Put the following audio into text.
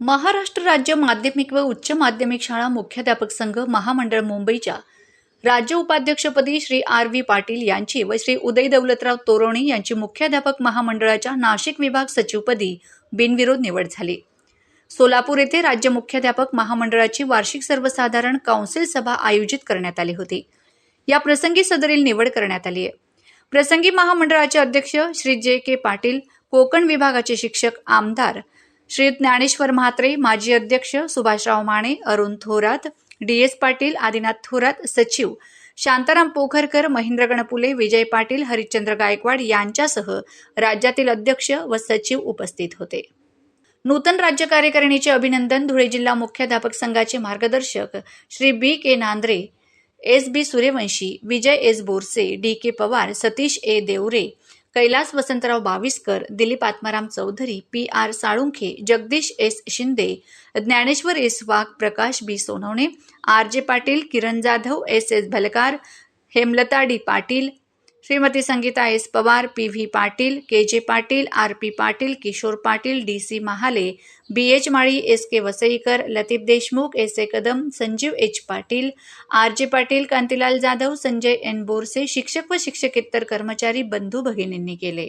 महाराष्ट्र राज्य माध्यमिक व उच्च माध्यमिक शाळा मुख्याध्यापक संघ महामंडळ मुंबईच्या राज्य उपाध्यक्षपदी श्री आर व्ही पाटील यांची व श्री उदय दौलतराव तोरणे यांची मुख्याध्यापक महामंडळाच्या नाशिक विभाग सचिवपदी बिनविरोध निवड झाली. सोलापूर येथे राज्य मुख्याध्यापक महामंडळाची वार्षिक सर्वसाधारण काउन्सिल सभा आयोजित करण्यात आली होती. या प्रसंगी सदरील निवड करण्यात आली आहे. प्रसंगी महामंडळाचे अध्यक्ष श्री जे के पाटील कोकण विभागाचे शिक्षक आमदार श्री ज्ञानेश्वर म्हात्रे माजी अध्यक्ष सुभाषराव माने अरुण थोरात डी एस पाटील आदिनाथ थोरात सचिव शांताराम पोखरकर महेंद्र गणपुले विजय पाटील हरिश्चंद्र गायकवाड यांच्यासह राज्यातील अध्यक्ष व सचिव उपस्थित होते. नूतन राज्य कार्यकारिणीचे अभिनंदन धुळे जिल्हा मुख्याध्यापक संघाचे मार्गदर्शक Shri B K Nandre S B Suryavanshi Vijay S Borse D K Pawar Satish A Deore Kailas Vasantrao Baviskar Dilip Atmaram Chaudhari P R Salunkhe Jagdish S Shinde Dnyaneshwar S Wagh Prakash B Sonawane R J Patil Kiran Jadhav S S Bhalkar Hemlata D Patil Shrimati Sangita S Pawar P V Patil K J Patil R P Patil Kishor Patil D C Mahale B H Mali S K Vasaikar Latif Deshmukh S A Kadam Sanjeev H Patil R J Patil Kantilal Jadhav Sanjay N Borse शिक्षक व शिक्षकेतर कर्मचारी बंधू भगिनींनी केले.